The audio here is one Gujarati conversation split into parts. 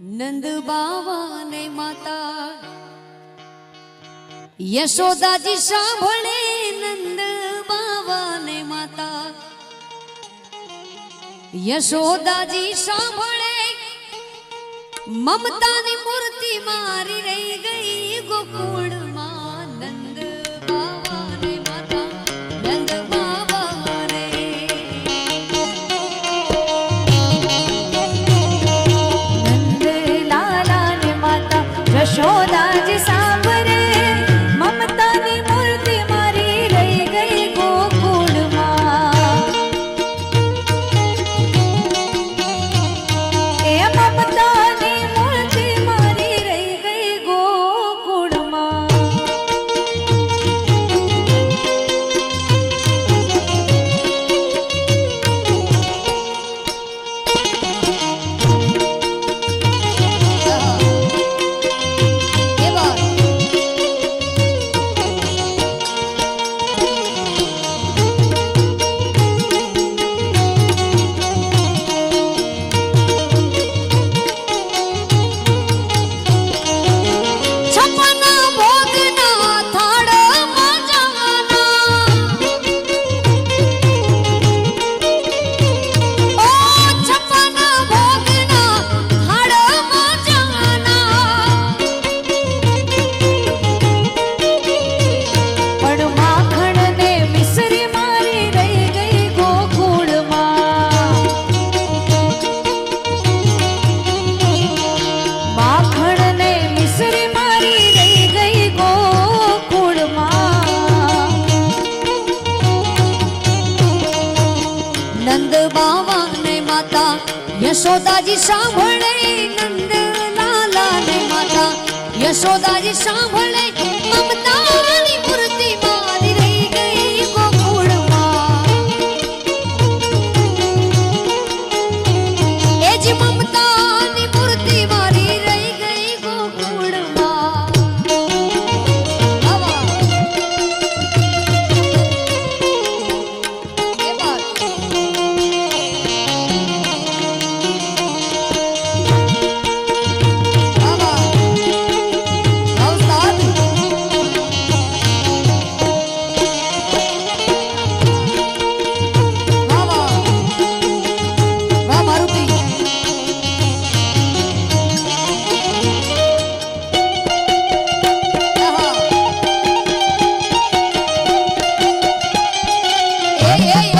નંદ બાવા ને માતા યશોદાજી સાંભળે નંદ બાવા ને માતા યશોદાજી સાંભળે મમતાની મૂર્તિ મારી રહી ગઈ ગોકુળ યશોદાજી સાંભળે નંદ લાલા ને માતા યશોદાજી સાંભળે yeah, yeah.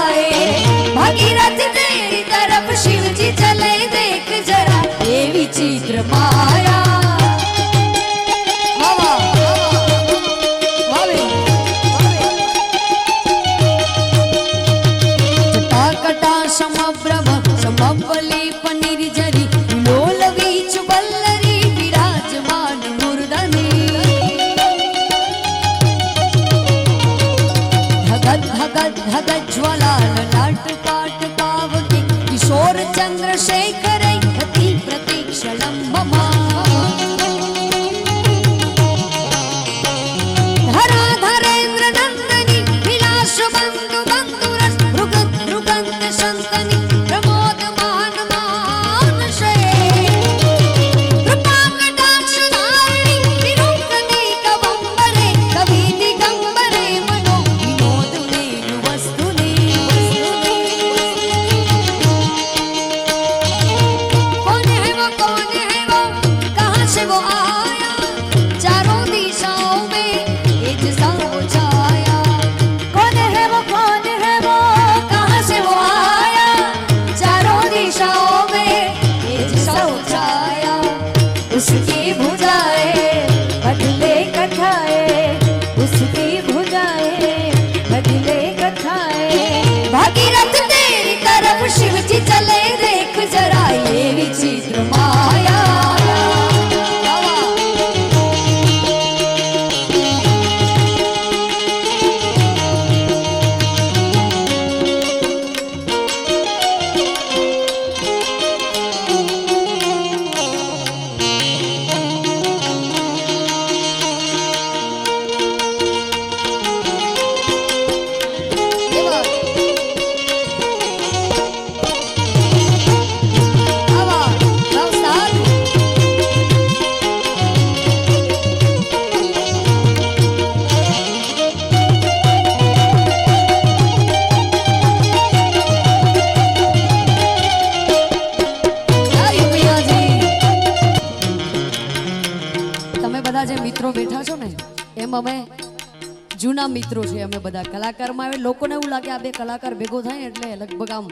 જૂના મિત્રો છે, અમે બધા કલાકારમાં આવે લોકોને એવું લાગે આ બે કલાકાર ભેગો થાય ને એટલે લગભગ આમ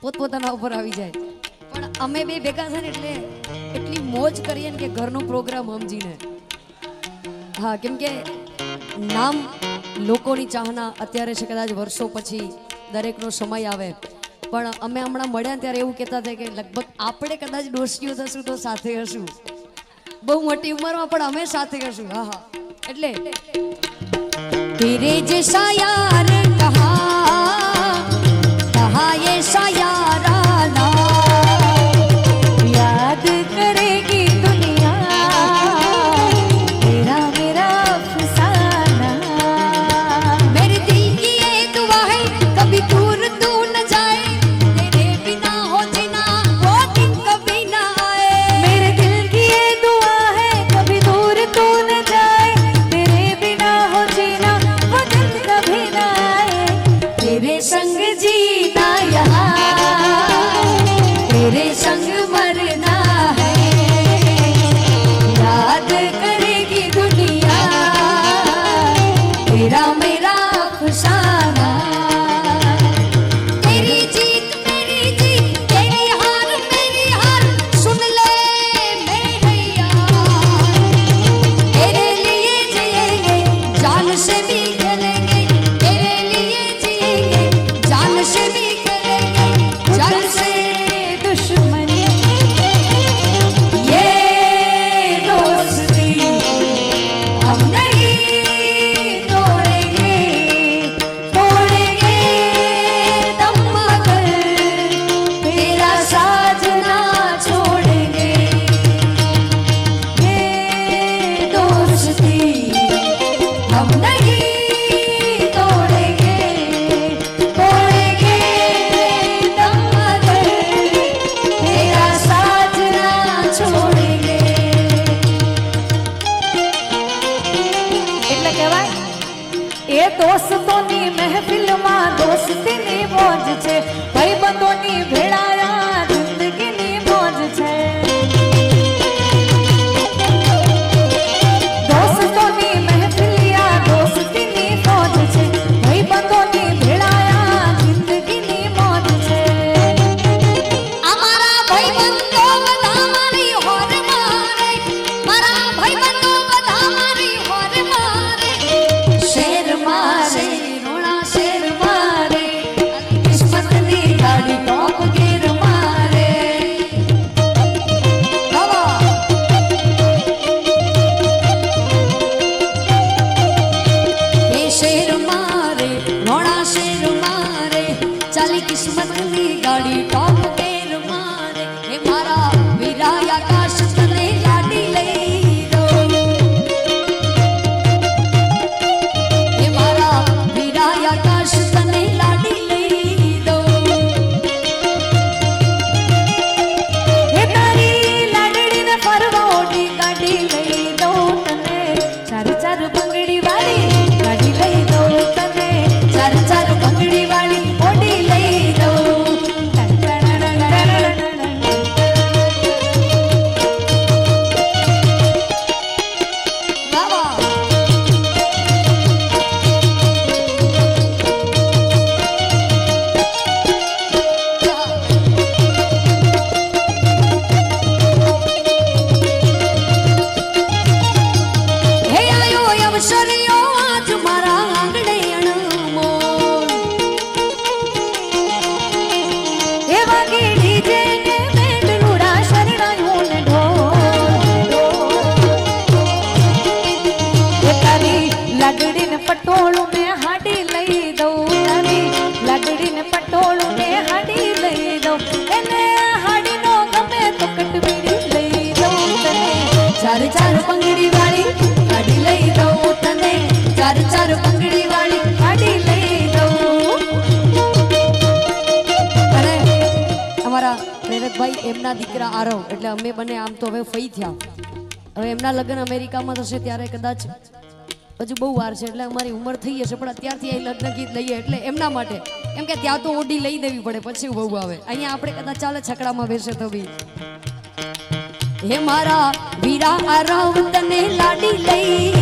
પોતપોતાના ઉપર આવી જાય. પણ અમે બે ભેગા થાય એટલે એટલી મોજ કરીએ ને કે ઘરનો પ્રોગ્રામ સમજીને. હા, કેમ કે નામ લોકોની ચાહના અત્યારે છે, કદાચ વર્ષો પછી દરેકનો સમય આવે. પણ અમે હમણાં મળ્યા ત્યારે એવું કહેતા થાય કે લગભગ આપણે કદાચ ડોસીઓ થશું તો સાથે હશું. બહુ મોટી ઉંમરમાં પણ અમે સાથે હશું. હા હા. એટલે ધીરજ સાયા રહા કહાયે Ram એમના દીકરા આરવ, એટલે અમે બંને આમ તો હવે ફઈ થયા. હવે એમના લગ્ન અમેરિકામાં થશે ત્યારે કદાચ હજુ બહુ વાર છે, એટલે અમારી ઉંમર થઈ જશે પણ અત્યારથી અહીં લગ્ન ગીત લઈએ, એટલે એમના માટે. કેમ કે ત્યાં તો ઓડી લઈ દેવી પડે, પછી બહુ આવે. અહીંયા આપણે કદાચ ચાલે છકડામાં બેસે તો બી. હે મારા વીરા આરવ, તને લાડી લઈ